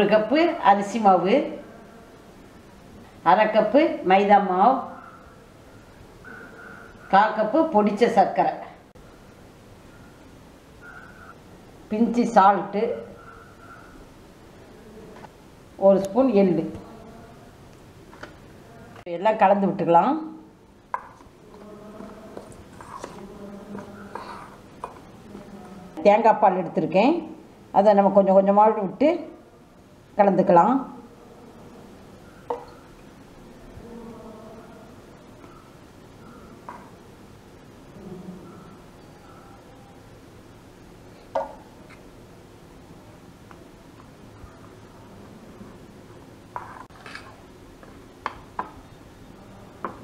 ஒரு கப்பு அரிசி மாவு அரை கப்பு மைதா மாவு கால் கப்பு பொடித்த சர்க்கரை பிஞ்சி சால்ட்டு ஒரு ஸ்பூன் எள்ளு. எல்லாம் கலந்து விட்டுக்கலாம். தேங்காய் பால் எடுத்திருக்கேன். அதை நம்ம கொஞ்சம் கொஞ்சமாக விட்டு கலந்துக்கலாம்.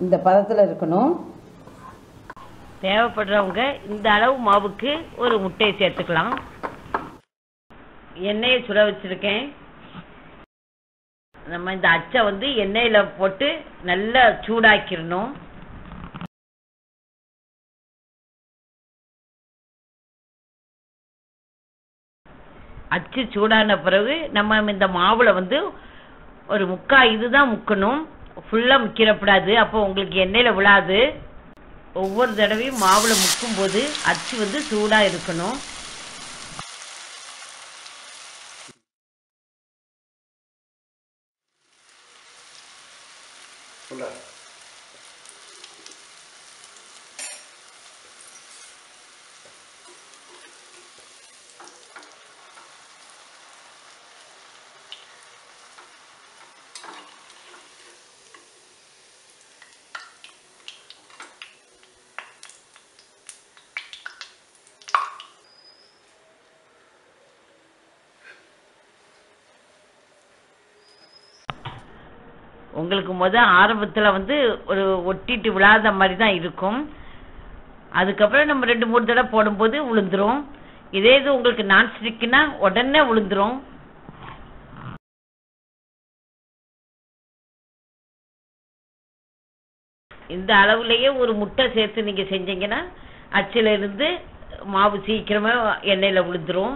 இந்த பதத்தில் இருக்கணும். தேவைப்படுறவங்க இந்த அளவு மாவுக்கு ஒரு முட்டையை சேர்த்துக்கலாம். எண்ணெயை சுட வச்சிருக்கேன். நம்ம இந்த அச்சை வந்து எண்ணெயில போட்டு நல்லா சூடாக்கிடணும். அச்சு சூடான பிறகு நம்ம இந்த மாவுல வந்து ஒரு முக்கா இதுதான் முக்கணும். ஃபுல்லா முக்கிடக்கூடாது அப்போ உங்களுக்கு எண்ணெயில விழாது. ஒவ்வொரு தடவையும் மாவுல முக்கும் போது அச்சு வந்து சூடா இருக்கணும். particular. உங்களுக்கு முத ஆரம்பத்துல வந்து ஒரு ஒட்டிட்டு விழாத மாதிரி தான் இருக்கும். அதுக்கப்புறம் நம்ம ரெண்டு மூணு தடவை போடும்போது விழுந்துரும் இதே இது உங்களுக்கு நான் ஸ்டிக்னா உடனே விழுந்துரும் இந்த அளவுலயே ஒரு முட்டை சேர்த்து நீங்க செஞ்சீங்கன்னா அச்சில இருந்து மாவு சீக்கிரமா எண்ணெயில விழுந்துரும்